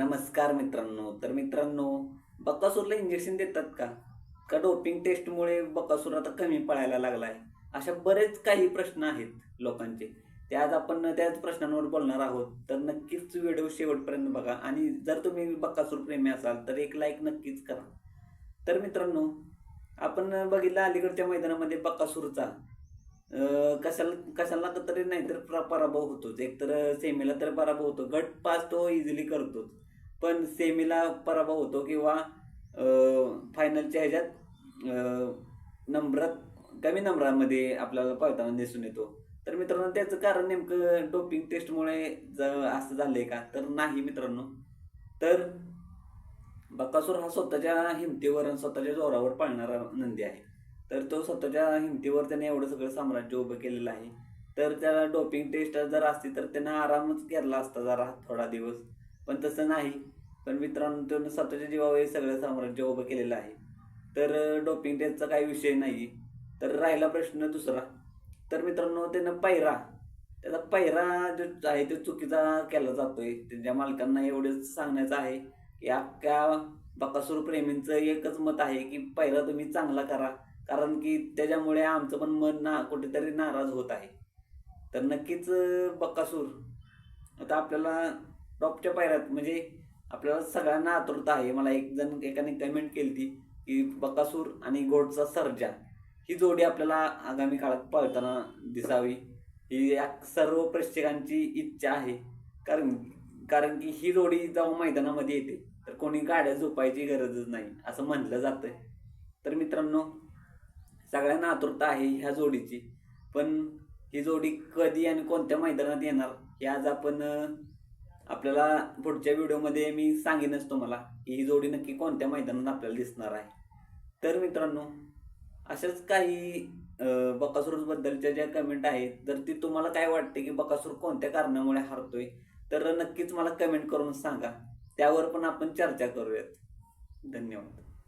नमस्कार मित्रांनो. तर मित्रांनो बकासूरला इंजेक्शन देतात का? का डोपिंग टेस्टमुळे बकासूर आता कमी पळायला लागलाय? अशा बरेच काही प्रश्न आहेत लोकांचे. ते आज आपण त्याच प्रश्नांवर बोलणार आहोत. तर नक्कीच व्हिडिओ शेवटपर्यंत बघा. आणि जर तुम्ही बकासूर प्रेमी असाल तर एक लाईक नक्कीच करा. तर मित्रांनो आपण बघितलं अलीकडच्या मैदानामध्ये बकासूरचा कशाला कशाला तरी नाहीतर तर पराभव होतोच. एकतर सेमीला तर पराभव होतो. गट पास तो इझिली करतोच. पण सेमीला पराभव होतो किंवा फायनलच्या ह्याच्यात अं, नंबरात कमी नंबरामध्ये आपल्याला पळताना दिसून येतो. तर मित्रांनो त्याचं कारण नेमकं डोपिंग टेस्टमुळे ज- असं झालंय का? तर नाही मित्रांनो. तर बकासूर हा स्वतःच्या हिमतीवर आणि स्वतःच्या जोरावर पाळणारा नंदी आहे. तर तो स्वतःच्या हिमतीवर त्याने एवढं सगळं साम्राज्य उभं केलेलं आहे. तर त्याला डोपिंग टेस्ट जर असती तर त्यानं आरामच घेतला असता जरा थोडा दिवस. पण तसं नाही. पण मित्रांनो त्यानं स्वतःच्या जीवावर हे सगळं साम्राज्य उभं केलेलं आहे. तर डोपिंग टेस्टचा काही विषय नाही. तर राहिला प्रश्न दुसरा. तर मित्रांनो त्यानं पैरा. त्याचा पैरा जो आहे तो चुकीचा केला जातोय. त्यांच्या मालकांना एवढंच सांगण्याचं आहे की अख्ख्या बकासूर प्रेमींचं एकच मत आहे की पैरा तुम्ही चांगला करा. कारण की त्याच्यामुळे आमचं पण मन ना कुठेतरी नाराज होत आहे. तर नक्कीच बकासूर. आता आपल्याला टॉपच्या पायऱ्यात म्हणजे आपल्याला सगळ्यांना आतुरता आहे. मला एक जण एकाने कमेंट केली ती की बकासूर आणि गोडचा सर्जा ही जोडी आपल्याला आगामी काळात पळताना दिसावी. ही या- सर्व प्रेक्षकांची इच्छा आहे. कारण कारण की ही जोडी जेव्हा मैदानामध्ये येते. तर कोणी गाड्या झोपायची गरजच नाही असं म्हटलं जातं तर मित्रांनो सगळ्यांना आतुरता आहे ह्या जोडीची. पण ही जोडी कधी आणि कोणत्या मैदानात येणार हे आज आपण आपल्याला पुढच्या व्हिडिओमध्ये मी सांगेनच तुम्हाला की ही जोडी नक्की कोणत्या मैदानात आपल्याला दिसणार आहे. तर मित्रांनो अशाच काही बकासूरबद्दलच्या ज्या कमेंट आहेत जर ती तुम्हाला काय वाटते की बकासूर कोणत्या कारणामुळे हारतोय? तर नक्कीच मला कमेंट करून सांगा. त्यावर पण आपण चर्चा करूयात. धन्यवाद.